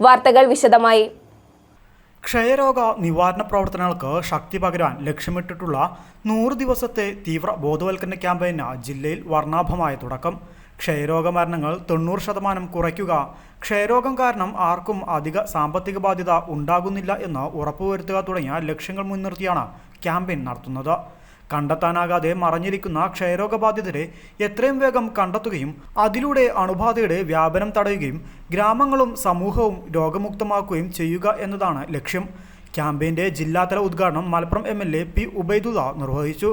വാർത്തകൾ വിശദമായി. ക്ഷയരോഗ നിവാരണ പ്രവർത്തനങ്ങൾക്ക് ശക്തി പകരാൻ ലക്ഷ്യമിട്ടിട്ടുള്ള നൂറ് ദിവസത്തെ തീവ്ര ബോധവൽക്കരണ ക്യാമ്പയിന് ജില്ലയിൽ വർണാഭമായ തുടക്കം. ക്ഷയരോഗ മരണങ്ങൾ തൊണ്ണൂറ് ശതമാനം കുറയ്ക്കുക. ക്ഷയരോഗം കാരണം ആർക്കും അധിക സാമ്പത്തിക ബാധ്യത ഉണ്ടാകുന്നില്ല എന്ന് ഉറപ്പുവരുത്തുക തുടങ്ങിയ ലക്ഷ്യങ്ങൾ മുൻനിർത്തിയാണ് ക്യാമ്പയിൻ നടത്തുന്നത്. കണ്ടെത്താനാകാതെ മറഞ്ഞിരിക്കുന്ന ക്ഷയരോഗബാധിതരെ എത്രയും വേഗം കണ്ടെത്തുകയും അതിലൂടെ അണുബാധയുടെ വ്യാപനം തടയുകയും ഗ്രാമങ്ങളും സമൂഹവും രോഗമുക്തമാക്കുകയും ചെയ്യുക എന്നതാണ് ലക്ഷ്യം. ക്യാമ്പയിന്റെ ജില്ലാതല ഉദ്ഘാടനം Malappuram M L A P Ubaidulla നിർവഹിച്ചു.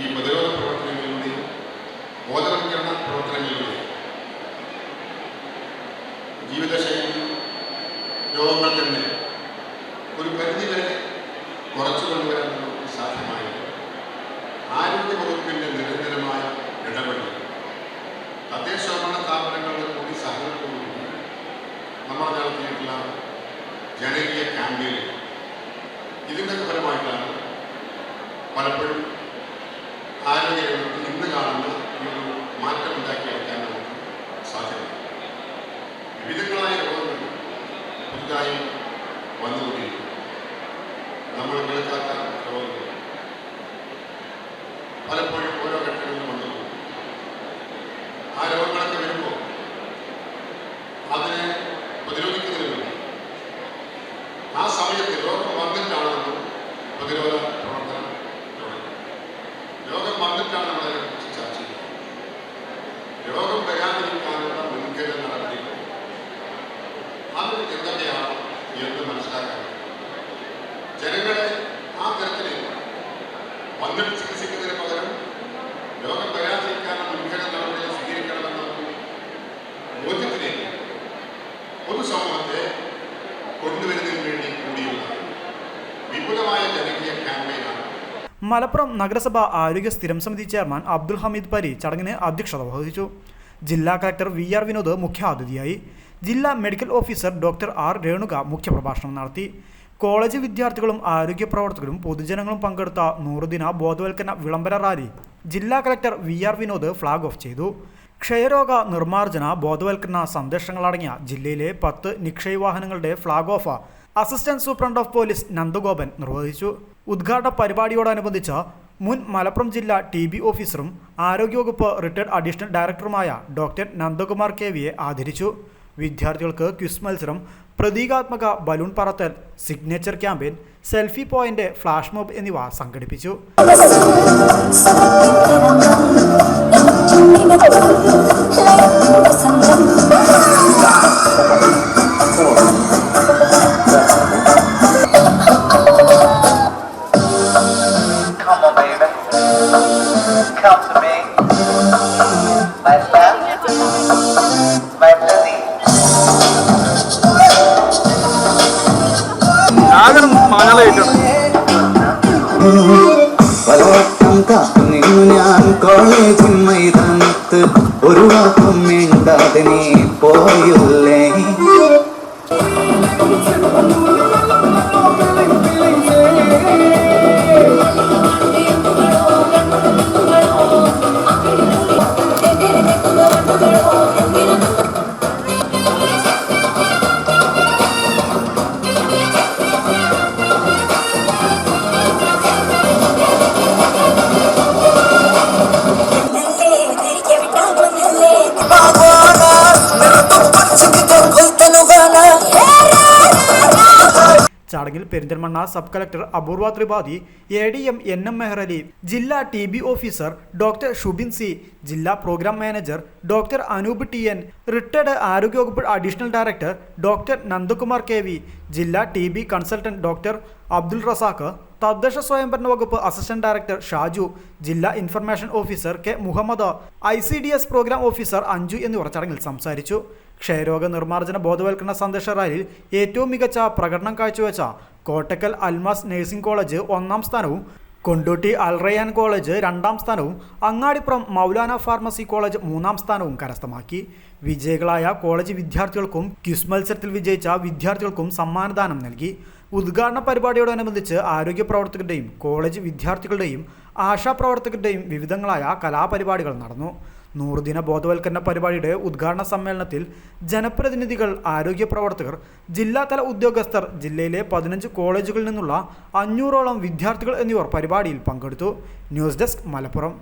ഈ ജീവിതശൈലി രോഗങ്ങൾ തന്നെ ഒരു പരിധിവരെ കുറച്ചു കൊണ്ടുവരാൻ നമുക്ക് സാധ്യമായില്ല ആരോഗ്യ വകുപ്പിന്റെ നിരന്തരമായ ഇടപെടൽ. തദ്ദേശഭരണ സ്ഥാപനങ്ങളുടെ കൂടി സഹകരണത്തോടുകൂടി നമ്മൾ നടത്തിയിട്ടുള്ള ജനകീയ ക്യാമ്പയിനുകൾ ഇതിന്റെ ഫലമായിട്ടാണ് പലപ്പോഴും ആരോഗ്യരംഗത്ത് ഇന്ന് കാണുന്ന ഈ ഒരു മാറ്റം ഉണ്ടാക്കിയെടുക്കാൻ നമുക്ക് സാധ്യത വിവിധങ്ങളായ രോഗങ്ങൾ പുതുതായി വന്നുകൊണ്ടിരിക്കുന്നു. നമ്മൾ കേൾക്കാത്ത രോഗങ്ങൾ പലപ്പോഴും ഓരോ ഘട്ടങ്ങളിലും വന്നു ആ രോഗങ്ങളൊക്കെ വരുമ്പോൾ അതിനെ പ്രതിരോധിക്കുന്നതിന് വേണ്ടി ആ സമയത്ത് രോഗം വന്നിട്ടാണ് നമ്മൾ പ്രതിരോധ പ്രവർത്തനം തുടങ്ങുന്നത് രോഗം വന്നിട്ടാണ് നമ്മൾ അതിനെക്കുറിച്ച് ചർച്ച ചെയ്യുന്നത് രോഗം വരാതിരിക്കാനുള്ള മുൻകരുതൽ നടപടികൾ അത് എന്തൊക്കെയാണ് എന്ന് മനസ്സിലാക്കാൻ ജനങ്ങളെ ആ തരത്തിൽ വേണ്ടി കൂടിയുള്ള വിപുലമായ ക്യാമ്പയിനാണ്. മലപ്പുറം നഗരസഭ ആരോഗ്യ സ്ഥിരം സമിതി ചെയർമാൻ അബ്ദുൽ ഹമീദ് പരി ചടങ്ങിന് അധ്യക്ഷത വഹിച്ചു. ജില്ലാ കളക്ടർ വി ആർ വിനോദ് മുഖ്യാതിഥിയായി. ജില്ലാ medical officer doctor R Renuka മുഖ്യപ്രഭാഷണം നടത്തി. കോളേജ് വിദ്യാർത്ഥികളും ആരോഗ്യ പ്രവർത്തകരും പൊതുജനങ്ങളും പങ്കെടുത്ത നൂറുദിന ബോധവൽക്കരണ വിളംബര റാലി ജില്ലാ collector V R Vinod flag off ചെയ്തു. ക്ഷയരോഗ നിർമ്മാർജന ബോധവൽക്കരണ സന്ദേശങ്ങളടങ്ങിയ ജില്ലയിലെ പത്ത് നിക്ഷയ വാഹനങ്ങളുടെ flag off assistant superintendent of police Nandagopan നിർവഹിച്ചു. ഉദ്ഘാടന പരിപാടിയോടനുബന്ധിച്ച് മുൻ മലപ്പുറം ജില്ലാ ടി ബി ഓഫീസറും ആരോഗ്യവകുപ്പ് റിട്ടയർഡ് അഡീഷണൽ ഡയറക്ടറുമായ ഡോക്ടർ നന്ദകുമാർ കെ വിയെ ആദരിച്ചു. വിദ്യാർത്ഥികൾക്ക് ക്വിസ് മത്സരം പ്രതീകാത്മക balloon പറത്തൽ signature campaign selfie point flash mob എന്നിവ സംഘടിപ്പിച്ചു. പലവട്ടം കോളേജിൻ മൈതാനത്ത് ഒരു വാക്കും മിണ്ടാതെ നീ പോയില്ലേ ചടങ്ങിൽ Perinthalmanna sub collector Apoorva Tripathi A D M N M Mehrali ജില്ലാ T B officer doctor Shubin C ജില്ലാ programme manager doctor Anoop T N retired ആരോഗ്യവകുപ്പ് additional director doctor Nandakumar K V ജില്ലാ T B consultant doctor Abdul Razak തദ്ദേശ സ്വയംഭരണ വകുപ്പ് assistant director Shaju ജില്ലാ information officer K Muhammad I C D S programme officer Anju എന്നിവർ ചടങ്ങിൽ സംസാരിച്ചു. ക്ഷയരോഗ നിർമ്മാർജന ബോധവൽക്കരണ സന്ദേശ റാലിയിൽ ഏറ്റവും മികച്ച പ്രകടനം കാഴ്ചവെച്ച കോട്ടക്കൽ അൽമാസ് നഴ്സിംഗ് കോളേജ് ഒന്നാം സ്ഥാനവും കൊണ്ടോട്ടി അൽറയാൻ കോളേജ് രണ്ടാം സ്ഥാനവും അങ്ങാടിപ്പുറം മൗലാന ഫാർമസി കോളേജ് മൂന്നാം സ്ഥാനവും കരസ്ഥമാക്കി. വിജയികളായ കോളേജ് വിദ്യാർത്ഥികൾക്കും ക്വിസ് മത്സരത്തിൽ വിജയിച്ച വിദ്യാർത്ഥികൾക്കും സമ്മാനദാനം നൽകി. ഉദ്ഘാടന പരിപാടിയോടനുബന്ധിച്ച് ആരോഗ്യ പ്രവർത്തകരുടെയും കോളേജ് വിദ്യാർത്ഥികളുടെയും ആശാപ്രവർത്തകരുടെയും വിവിധങ്ങളായ കലാപരിപാടികൾ നടന്നു. നൂറുദിന ബോധവൽക്കരണ പരിപാടിയുടെ ഉദ്ഘാടന സമ്മേളനത്തിൽ ജനപ്രതിനിധികൾ ആരോഗ്യ പ്രവർത്തകർ ജില്ലാതല ഉദ്യോഗസ്ഥർ ജില്ലയിലെ പതിനഞ്ച് കോളേജുകളിൽ നിന്നുള്ള അഞ്ഞൂറോളം വിദ്യാർത്ഥികൾ എന്നിവർ പരിപാടിയിൽ പങ്കെടുത്തു. News desk Malappuram.